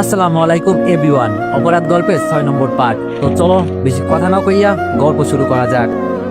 আসসালামু আলাইকুম এভরিওয়ান অপরাধ গল্পের ছয় নম্বর পার্ট তো চলো, বেশি কথা না কইয়া গল্প শুরু করা যাক।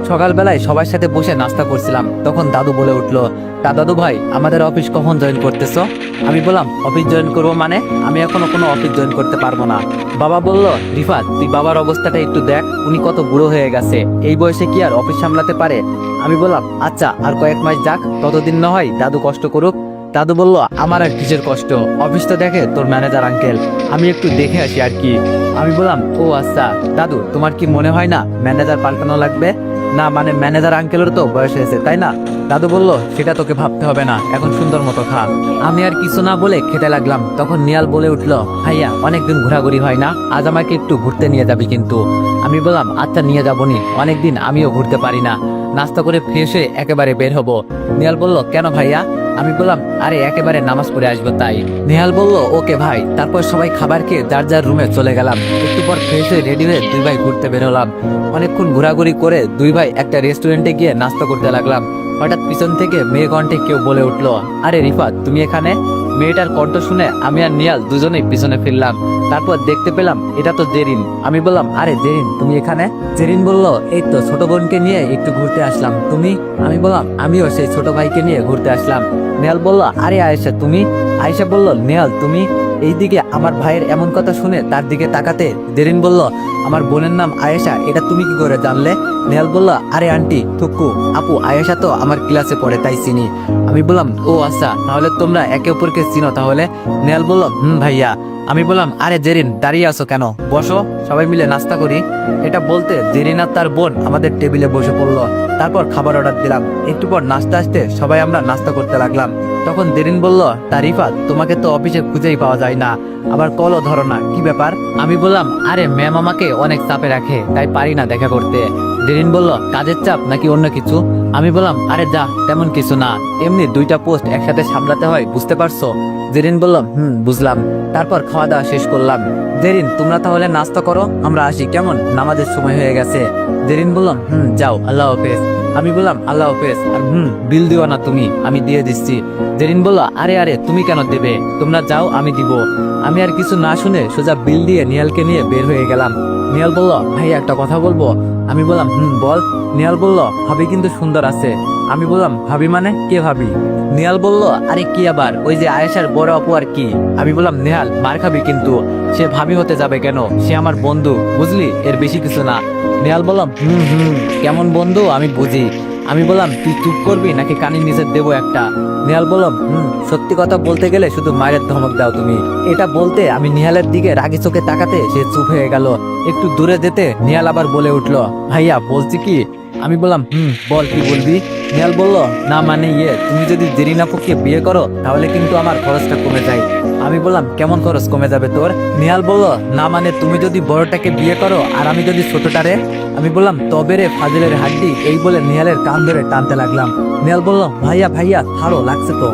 সকালবেলায় সবার সাথে বসে নাস্তা করছিলাম। তখন দাদু বলে উঠল, তা দাদু ভাই, আমাদের অফিস কখন জয়েন করতেছো? আমি বললাম, অফিস জয়েন করব মানে? আমি এখনও কোনো অফিস জয়েন করতে পারব না। বাবা বলল, রিফাত, তুই বাবার অবস্থাটা একটু দেখ, উনি কত বুড়ো হয়ে গেছে। এই বয়সে কি আর অফিস সামলাতে পারে? আমি বললাম আচ্ছা আর কয়েক মাস যাক, ততদিন না হয় দাদু কষ্ট করুক দাদু বলল, আমার আর কিসের কষ্ট? অফিস তো দেখে তোর ম্যানেজার আঙ্কেল। আমি একটু দেখে আসি আর কি। আমি বললাম, ও আচ্ছা দাদু, তোমার কি মনে হয় না ম্যানেজার পাল্টানো লাগবে? না মানে ম্যানেজার আঙ্কেলের তো বয়স হয়েছে, তাই না? দাদু বলল, সেটা তোকে ভাবতে হবে না, এখন সুন্দর মতো খা। আমি আর কিছু না বলে খেতে লাগলাম, তখন নিয়াল বলে উঠল, ভাইয়া, অনেকদিন ঘোরাঘুরি হয় না, আজ আমাকে একটু ঘুরতে নিয়ে যাবি কিন্তু। আমি বললাম আচ্ছা নিয়ে যাবনি অনেকদিন আমিও ঘুরতে পারি না। নাস্তা করে ফ্রেশ হয়ে একেবারে বের হব। নিয়াল বলল, কেন ভাইয়া? আমি বললাম, আরে, একেবারে নামাজ পড়ে আসব তাই। নেহাল বলল, ওকে ভাই। তারপর সবাই খাবার খেয়ে যার যার রুমে চলে গেলাম। একটু পর ফ্রেশ হয়ে রেডি হয়ে দুই ভাই ঘুরতে বেরোলাম অনেকক্ষণ ঘোরাঘুরি করে দুই ভাই একটা রেস্টুরেন্টে গিয়ে নাস্তা করতে লাগলাম। হঠাৎ পিছন থেকে মেয়ে কণ্ঠে কেউ বলে উঠল, আরে রিফাত, তুমি এখানে? মেয়েটার কণ্ঠ শুনে আমি আর নিয়াল দুজনেই পিছনে ফিরলাম। তারপর দেখতে পেলাম, এটা তো জেরিন। আমি বললাম, আরে জেরিন, তুমি এখানে? জেরিন বলল, এই তো ছোট বোনকে নিয়ে একটু ঘুরতে আসলাম। তুমি? আমি বললাম, আমিও সেই ছোট ভাইকে নিয়ে ঘুরতে আসলাম। নেহাল বলল, আরে আয়েশা, তুমি? আয়েশা বলল নেহাল তুমি? এইদিকে আমার ভাইয়ের এমন কথা শুনে তার দিকে তাকাতে জেরিন বলল, আমার বোনের নাম আয়েশা, এটা তুমি কি করে জানলে? নেহাল বলল, আরে আন্টি, থুকু, আপু, আয়েশা তো আমার ক্লাসে পড়ে, তাই চিনি। আমি বললাম, ও আচ্ছা তাহলে তোমরা একে অপরকে চিনো তাহলে? নেহাল বলল, হুম ভাইয়া। আমি বললাম, আরে জেরিন, দাঁড়িয়ে আছো কেন? বসো, সবাই মিলে নাস্তা করি। এটা বলতে জেরিন আর তার বোন আমাদের টেবিলে বসে পড়ল। তারপর খাবার অর্ডার দিলাম। একটু পর নাস্তা আসতে সবাই আমরা নাস্তা করতে লাগলাম। তখন জেরিন বলল তারিফাত তোমাকে তো অফিসে খুঁজেই পাওয়া যায় না। আবার কলও ধরো না, কি ব্যাপার? আমি বললাম, আরে ম্যাম আমাকে অনেক চাপে রাখে, তাই পারি না দেখা করতে। জেরিন বলল, কাজের চাপ নাকি অন্য কিছু? আমি বললাম, আরে যা, তেমন কিছু না। এমনি দুইটা পোস্ট একসাথে সামলাতে হয়, বুঝতে পারছ? জেরিন বলল, হুম, বুঝলাম। তারপর খাওয়া দাওয়া শেষ করলাম। জেরিন তোমরা তাহলে নাস্তা করো, আমরা আসি, কেমন? নামাজের সময় হয়ে গেছে। জেরিন বললাম হুম, যাও, আল্লাহ হাফেজ। আমি বললাম, আল্লাহ হাফেজ। আর, হুম, বিল দিও না তুমি, আমি দিয়ে দিচ্ছি। জেরিন বলল, আরে আরে, তুমি কেন দেবে? তোমরা যাও, আমি দিব। আমি আর কিছু না শুনে সোজা বিল দিয়ে নিয়ালকে নিয়ে বের হয়ে গেলাম। নিয়াল বলল, ভাই, একটা কথা বলব? আমি বললাম, হুম, বল। নিয়াল বলল, ভাবি কিন্তু সুন্দর আছে। আমি বললাম, ভাবি মানে কে ভাবি? নিহাল বলল, আরে, কি আবার? ওই যে আয়েশার বড় অপু আর কি। আমি বললাম, নেহাল, মার খাবি কিন্তু। সে ভাবি হতে যাবে কেন? সে আমার বন্ধু, বুঝলি? এর বেশি কিছু না। নেহাল বললাম, হুম হুম, কেমন বন্ধু? আমি বুঝি। আমি বললাম, তুই চুপ করবি? নাকি কানে নিচে দেবো একটা? নেহাল বললাম, হুম, সত্যি কথা বলতে গেলে শুধু মায়ের ধমক দাও তুমি। এটা বলতে আমি নিহালের দিকে রাগি চোখে তাকাতে সে চুপ হয়ে গেল। একটু দূরে যেতে নিহাল আবার বলে উঠল, ভাইয়া, বলছি কি? আমি বললাম, হুম, বল কি বলবি? নিহাল বলল, না মানে ইয়ে তুমি যদি জেরিনা আপুকে বিয়ে করো, তাহলে কিন্তু আমার খরচটা কমে যায়। আমি বললাম, কেমন খরচ কমে যাবে তোর? নিহাল বলল, না মানে তুমি যদি বড়টাকে বিয়ে করো আর আমি যদি ছোটটারে? আমি বললাম, তবে রে ফাজিলের হাড্ডি। এই বলে নিহালের কান ধরে টানতে লাগলাম। নিহাল বলল, ভাইয়া ভাইয়া ছাড়ো লাগছে তো।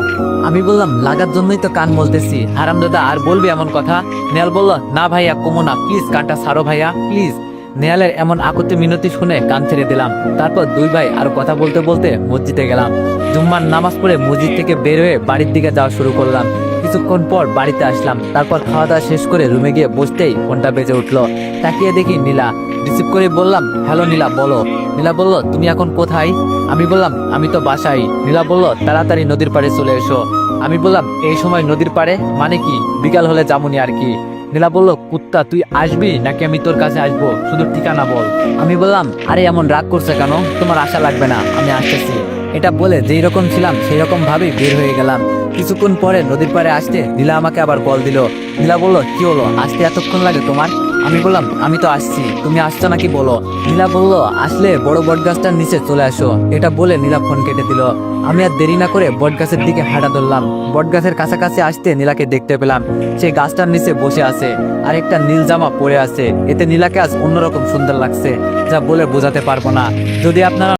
আমি বললাম, লাগার জন্যই তো কান বলতেছি আরাম দাদা, আর বলবি এমন কথা? নিহাল বলল, না ভাইয়া, কমো না। প্লিজ, কানটা ছাড়ো ভাইয়া, প্লিজ। নেয়ালের এমন আকুতি মিনতি শুনে কান ছেড়ে দিলাম। তারপর দুই ভাই আর কথা বলতে বলতে মসজিদে গেলাম। জুম্মার নামাজ পড়ে মসজিদ থেকে বের হয়ে বাড়ির দিকে যাওয়া শুরু করলাম। কিছুক্ষণ পর বাড়িতে আসলাম। তারপর খাওয়া দাওয়া শেষ করে রুমে গিয়ে বসতেই ফোনটা বেজে উঠল। তাকিয়ে দেখি নীলা। রিসিভ করে বললাম, হ্যালো নীলা, বলো। নীলা বলল, তুমি এখন কোথায়? আমি বললাম, আমি তো বাসাই নীলা বলল, তাড়াতাড়ি নদীর পাড়ে চলে এসো। আমি বললাম, এই সময় নদীর পাড়ে? মানে কি? বিকাল হলে যামুনি আর কি? নীলা বলল, কুত্তা, তুই আসবি? নাকি আমি তোর কাছে আসব? শুধু ঠিকানা বল। আমি বললাম, আরে এমন রাগ করছে কেন? তোমার আশা লাগবে না। আমি আসতেছি। এটা বলে যেই রকম ছিলাম, সেই রকম ভাবেই বের হয়ে গেলাম। কিছুক্ষণ পরে নদীর পাড়ে আসতে নীলা আমাকে আবার কল দিল। নীলা বলল, কি হলো? আসতে এতক্ষণ লাগে তোমার? আমি বললাম, আমি তো আসছি, তুমি আসছো নাকি বলো? নীলা বলল, আসলে বড় বট গাছটার নিচে চলে আসো। এটা বলে নীলা ফোন কেটে দিল। আমি আর দেরি না করে বট গাছের দিকে হাঁটা ধরলাম। বট গাছের কাছাকাছি আসতে নীলাকে দেখতে পেলাম। সে গাছটার নিচে বসে আছে। আর একটা নীল জামা পরে আছে। এতে নীলাকে আজ অন্যরকম সুন্দর লাগছে, যা বলে বোঝাতে পারব না। যদি আপনারা